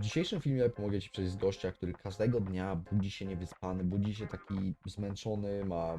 W dzisiejszym filmie pomogę Ci przejść z gościa, który każdego dnia budzi się niewyspany, budzi się taki zmęczony, ma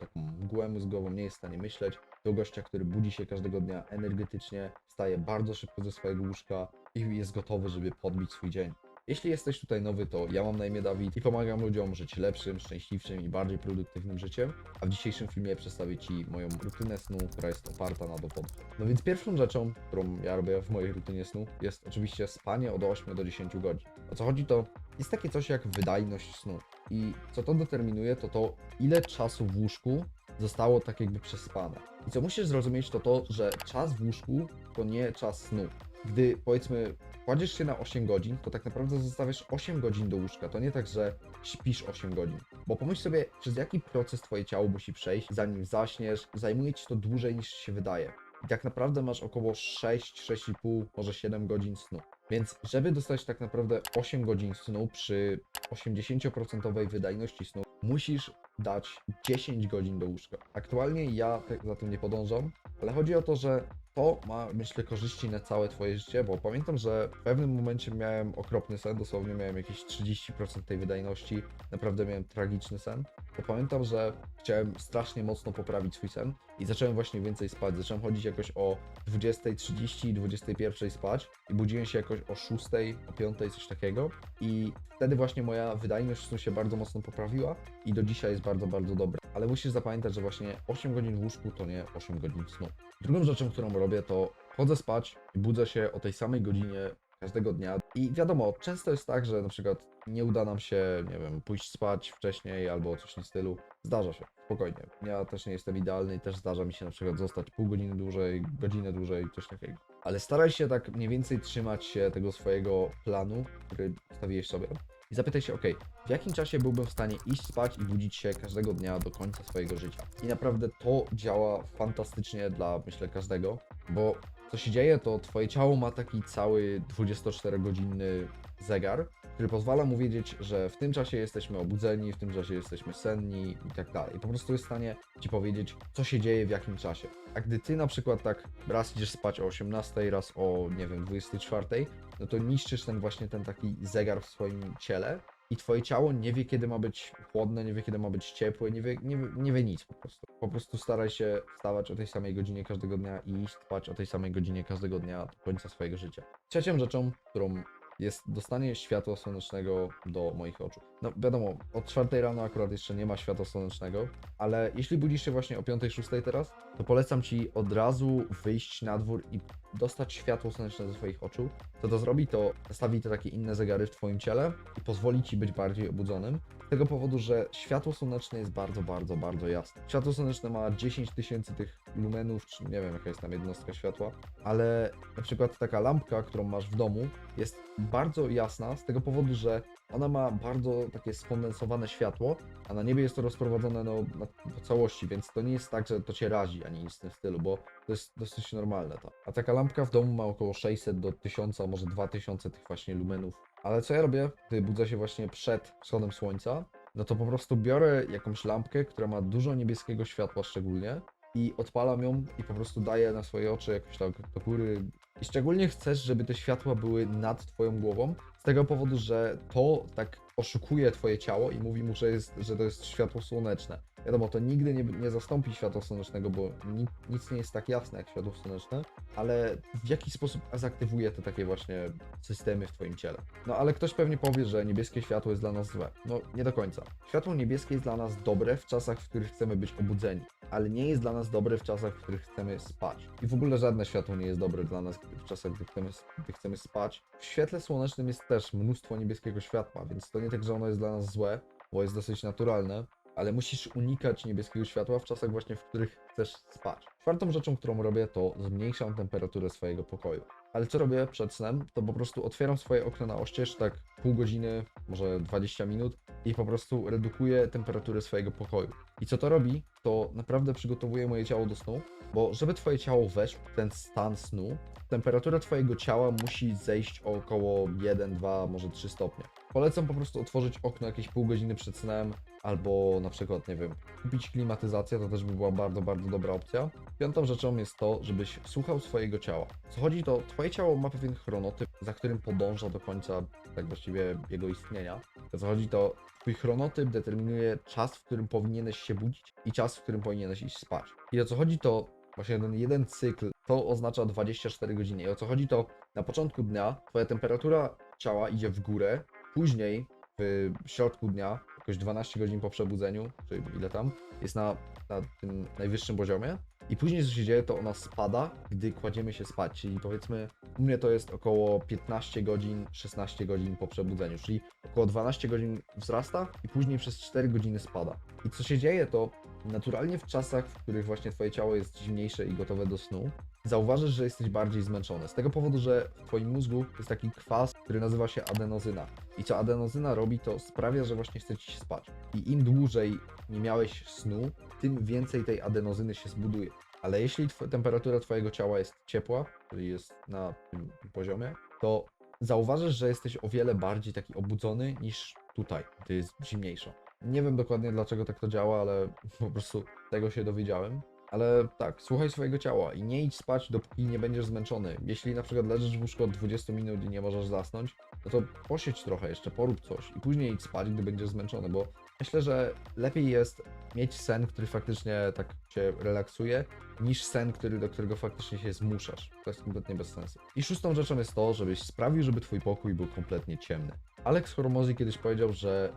taką mgłę mózgową, nie jest w stanie myśleć, do gościa, który budzi się każdego dnia energetycznie, wstaje bardzo szybko ze swojego łóżka i jest gotowy, żeby podbić swój dzień. Jeśli jesteś tutaj nowy, to ja mam na imię Dawid i pomagam ludziom żyć lepszym, szczęśliwszym i bardziej produktywnym życiem, a w dzisiejszym filmie przedstawię Ci moją rutynę snu, która jest oparta na dowodach. No więc pierwszą rzeczą, którą ja robię w mojej rutynie snu, jest oczywiście spanie od 8 do 10 godzin. O co chodzi to jest takie coś jak wydajność snu. I co to determinuje, to to ile czasu w łóżku zostało tak jakby przespane. I co musisz zrozumieć, to to, że czas w łóżku to nie czas snu. Gdy powiedzmy kładziesz się na 8 godzin, to tak naprawdę zostawiasz 8 godzin do łóżka. To nie tak, że śpisz 8 godzin. Bo pomyśl sobie, przez jaki proces twoje ciało musi przejść, zanim zaśniesz. Zajmuje ci to dłużej niż się wydaje. I tak naprawdę masz około 6, 6,5, może 7 godzin snu. Więc żeby dostać tak naprawdę 8 godzin snu przy 80% wydajności snu, musisz dać 10 godzin do łóżka. Aktualnie ja za tym nie podążam, ale chodzi o to, że to ma, myślę, korzyści na całe twoje życie, bo pamiętam, że w pewnym momencie miałem okropny sen, dosłownie miałem jakieś 30% tej wydajności, naprawdę miałem tragiczny sen. To pamiętam, że chciałem strasznie mocno poprawić swój sen i zacząłem właśnie więcej spać. Zacząłem chodzić jakoś o 20.30, 21.00 spać i budziłem się jakoś o 6, o 5, coś takiego. I wtedy właśnie moja wydajność snu się bardzo mocno poprawiła i do dzisiaj jest bardzo, bardzo dobra. Ale musisz zapamiętać, że właśnie 8 godzin w łóżku to nie 8 godzin snu. Drugą rzeczą, którą robię, to chodzę spać i budzę się o tej samej godzinie każdego dnia. I wiadomo, często jest tak, że na przykład nie uda nam się, nie wiem, pójść spać wcześniej albo coś w tym stylu. Zdarza się, spokojnie. Ja też nie jestem idealny i też zdarza mi się na przykład zostać pół godziny dłużej, godzinę dłużej, coś takiego. Ale staraj się tak mniej więcej trzymać się tego swojego planu, który ustawiłeś sobie. I zapytaj się, ok, w jakim czasie byłbym w stanie iść spać i budzić się każdego dnia do końca swojego życia. I naprawdę to działa fantastycznie dla, myślę, każdego, bo co się dzieje, to twoje ciało ma taki cały 24-godzinny zegar, który pozwala mu wiedzieć, że w tym czasie jesteśmy obudzeni, w tym czasie jesteśmy senni i tak dalej. Po prostu jest w stanie ci powiedzieć, co się dzieje w jakim czasie. A gdy ty na przykład tak raz idziesz spać o 18, raz o, nie wiem, 24, no to niszczysz ten właśnie ten taki zegar w swoim ciele i twoje ciało nie wie, kiedy ma być chłodne, nie wie, kiedy ma być ciepłe, nie wie, nie, nie wie nic po prostu. Po prostu staraj się wstawać o tej samej godzinie każdego dnia i iść spać o tej samej godzinie każdego dnia do końca swojego życia. Trzecią rzeczą, którą jest dostanie światła słonecznego do moich oczu. No wiadomo, od 4 rano akurat jeszcze nie ma światła słonecznego, ale jeśli budzisz się właśnie o 5-6 teraz, to polecam Ci od razu wyjść na dwór i dostać światło słoneczne do swoich oczu. Co to zrobi, to nastawi to takie inne zegary w Twoim ciele i pozwoli Ci być bardziej obudzonym. Z tego powodu, że światło słoneczne jest bardzo, bardzo, bardzo jasne. Światło słoneczne ma 10 tysięcy tych lumenów, czy nie wiem jaka jest tam jednostka światła, ale na przykład taka lampka, którą masz w domu, jest bardzo jasna z tego powodu, że ona ma bardzo takie skondensowane światło, a na niebie jest to rozprowadzone no, na, po całości, więc to nie jest tak, że to cię razi ani nic w tym stylu, bo to jest dosyć normalne to. A taka lampka w domu ma około 600 do 1000, a może 2000 tych właśnie lumenów. Ale co ja robię, gdy budzę się właśnie przed wschodem słońca, no to po prostu biorę jakąś lampkę, która ma dużo niebieskiego światła szczególnie i odpalam ją i po prostu daję na swoje oczy jakoś tak do góry. Szczególnie chcesz, żeby te światła były nad twoją głową, z tego powodu, że to tak oszukuje twoje ciało i mówi mu, że, jest, że to jest światło słoneczne. Wiadomo, to nigdy nie, nie zastąpi światła słonecznego, bo ni, nic nie jest tak jasne jak światło słoneczne, ale w jaki sposób zaktywuje te takie właśnie systemy w twoim ciele. No ale ktoś pewnie powie, że niebieskie światło jest dla nas złe. No nie do końca. Światło niebieskie jest dla nas dobre w czasach, w których chcemy być obudzeni, ale nie jest dla nas dobre w czasach, w których chcemy spać. I w ogóle żadne światło nie jest dobre dla nas w czasach, gdy chcemy, gdy chcemy spać. W świetle słonecznym jest też mnóstwo niebieskiego światła, więc to nie tak, że ono jest dla nas złe, bo jest dosyć naturalne, ale musisz unikać niebieskiego światła w czasach właśnie, w których chcesz spać. Czwartą rzeczą, którą robię, to zmniejszam temperaturę swojego pokoju. Ale co robię przed snem, to po prostu otwieram swoje okno na oścież, tak pół godziny, może 20 minut i po prostu redukuję temperaturę swojego pokoju. I co to robi, to naprawdę przygotowuje moje ciało do snu, bo żeby twoje ciało weszło w ten stan snu, temperatura twojego ciała musi zejść o około 1, 2, może 3 stopnie. Polecam po prostu otworzyć okno jakieś pół godziny przed snem, albo na przykład, nie wiem, kupić klimatyzację, to też by była bardzo, bardzo dobra opcja. Piątą rzeczą jest to, żebyś słuchał swojego ciała. Co chodzi, to twoje ciało ma pewien chronotyp, za którym podąża do końca tak właściwie jego istnienia. Co chodzi, to twój chronotyp determinuje czas, w którym powinieneś się budzić i czas, w którym powinieneś iść spać. I o co chodzi, to właśnie ten jeden cykl, to oznacza 24 godziny. I o co chodzi, to na początku dnia twoja temperatura ciała idzie w górę, później w środku dnia, jakoś 12 godzin po przebudzeniu, czy ile tam, jest na, na tym najwyższym poziomie. I później co się dzieje, to ona spada, gdy kładziemy się spać. Czyli powiedzmy, u mnie to jest około 15 godzin, 16 godzin po przebudzeniu. Czyli około 12 godzin wzrasta i później przez 4 godziny spada. I co się dzieje, to naturalnie w czasach, w których właśnie twoje ciało jest zimniejsze i gotowe do snu, zauważysz, że jesteś bardziej zmęczony. Z tego powodu, że w twoim mózgu jest taki kwas, który nazywa się adenozyna. I co adenozyna robi, to sprawia, że właśnie chce ci się spać. I im dłużej nie miałeś snu, tym więcej tej adenozyny się zbuduje. Ale jeśli tw- temperatura twojego ciała jest ciepła, czyli jest na tym poziomie, to zauważysz, że jesteś o wiele bardziej taki obudzony niż tutaj, gdy jest zimniejsza. Nie wiem dokładnie dlaczego tak to działa, ale po prostu tego się dowiedziałem. Ale tak, słuchaj swojego ciała i nie idź spać, dopóki nie będziesz zmęczony. Jeśli na przykład leżysz w łóżku od 20 minut i nie możesz zasnąć, no to posiedź trochę jeszcze, porób coś i później idź spać, gdy będziesz zmęczony, bo myślę, że lepiej jest mieć sen, który faktycznie tak cię relaksuje, niż sen, który, do którego faktycznie się zmuszasz. To jest kompletnie bez sensu. I szóstą rzeczą jest to, żebyś sprawił, żeby twój pokój był kompletnie ciemny. Alex Hormozy kiedyś powiedział, że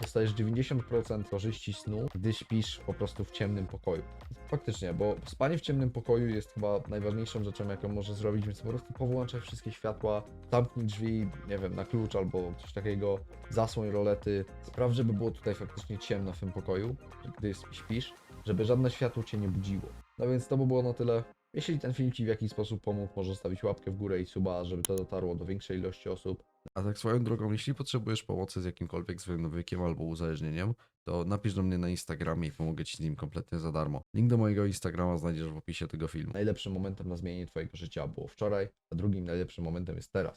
dostajesz 90% korzyści snu, gdy śpisz po prostu w ciemnym pokoju. Faktycznie, bo spanie w ciemnym pokoju jest chyba najważniejszą rzeczą, jaką możesz zrobić, więc po prostu powłączaj wszystkie światła, zamknij drzwi, nie wiem, na klucz albo coś takiego, zasłoń rolety, spraw, żeby było tutaj faktycznie ciemno w tym pokoju, gdy śpisz, żeby żadne światło cię nie budziło. No więc to by było na tyle. Jeśli ten film Ci w jakiś sposób pomógł, może zostawić łapkę w górę i suba, żeby to dotarło do większej ilości osób. A tak swoją drogą, jeśli potrzebujesz pomocy z jakimkolwiek swoim nawykiem albo uzależnieniem, to napisz do mnie na Instagramie i pomogę Ci z nim kompletnie za darmo. Link do mojego Instagrama znajdziesz w opisie tego filmu. Najlepszym momentem na zmienienie Twojego życia było wczoraj, a drugim najlepszym momentem jest teraz.